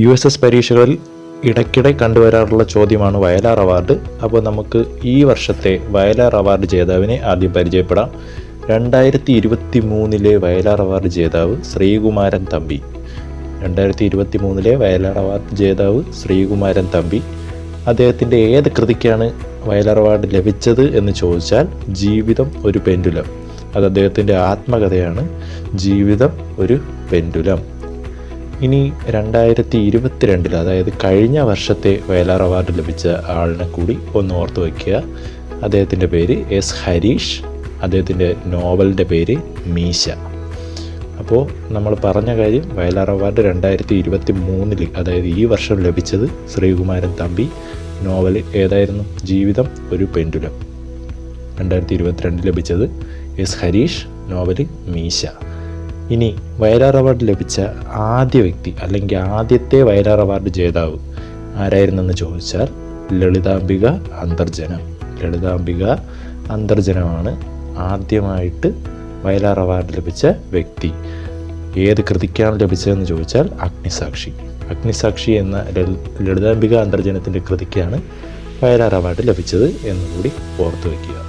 U S S പരീക്ഷകളിൽ ഇടയ്ക്കിടെ കണ്ടുവരാറുള്ള ചോദ്യമാണ് വയലാർ അവാർഡ്. അപ്പോൾ നമുക്ക് ഈ വർഷത്തെ വയലാർ അവാർഡ് ജേതാവിനെ ആദ്യം പരിചയപ്പെടാം. രണ്ടായിരത്തി ഇരുപത്തി മൂന്നിലെ വയലാർ അവാർഡ് ജേതാവ് ശ്രീകുമാരൻ തമ്പി. രണ്ടായിരത്തി ഇരുപത്തി മൂന്നിലെ വയലാർ അവാർഡ് ജേതാവ് ശ്രീകുമാരൻ തമ്പി. അദ്ദേഹത്തിന്റെ ഏത് കൃതിക്കാണ് വയലാർ അവാർഡ് ലഭിച്ചത് എന്ന് ചോദിച്ചാൽ ജീവിതം ഒരു പെൻഡുലം. അത് അദ്ദേഹത്തിന്റെ ആത്മകഥയാണ്. ജീവിതം ഒരു പെൻഡുലം. ഇനി രണ്ടായിരത്തി ഇരുപത്തിരണ്ടിൽ അതായത് കഴിഞ്ഞ വർഷത്തെ വയലാർ അവാർഡ് ലഭിച്ച ആളിനെ കൂടി ഒന്ന് ഓർത്ത് വയ്ക്കുക അദ്ദേഹത്തിന്റെ പേര് എസ് ഹരീഷ് അദ്ദേഹത്തിന്റെ നോവലിന്റെ പേര് മീശ. അപ്പോൾ നമ്മൾ പറഞ്ഞ കാര്യം വയലാർ അവാർഡ് രണ്ടായിരത്തി ഇരുപത്തി മൂന്നിൽ അതായത് ഈ വർഷം ലഭിച്ചത് ശ്രീകുമാരൻ തമ്പി നോവൽ ഏതായിരുന്നു? ജീവിതം ഒരു പെൻഡുലം. രണ്ടായിരത്തി ഇരുപത്തിരണ്ടിൽ ലഭിച്ചത് എസ് ഹരീഷ് നോവൽ മീശ. ഇനി വയലാർ അവാർഡ് ലഭിച്ച ആദ്യ വ്യക്തി അല്ലെങ്കിൽ ആദ്യത്തെ വയലാർ അവാർഡ് ജേതാവ് ആരായിരുന്നെന്ന് ചോദിച്ചാൽ ലളിതാംബിക അന്തർജനം. ലളിതാംബിക അന്തർജനമാണ് ആദ്യമായിട്ട് വയലാർ അവാർഡ് ലഭിച്ച വ്യക്തി. ഏത് കൃതിക്കാണ് ലഭിച്ചതെന്ന് ചോദിച്ചാൽ അഗ്നിസാക്ഷി. അഗ്നിസാക്ഷി എന്ന ലളിത- ലളിതാംബിക അന്തർജനത്തിന്റെ കൃതിക്കാണ് വയലാർ അവാർഡ് ലഭിച്ചത് എന്നുകൂടി ഓർത്തു വയ്ക്കുക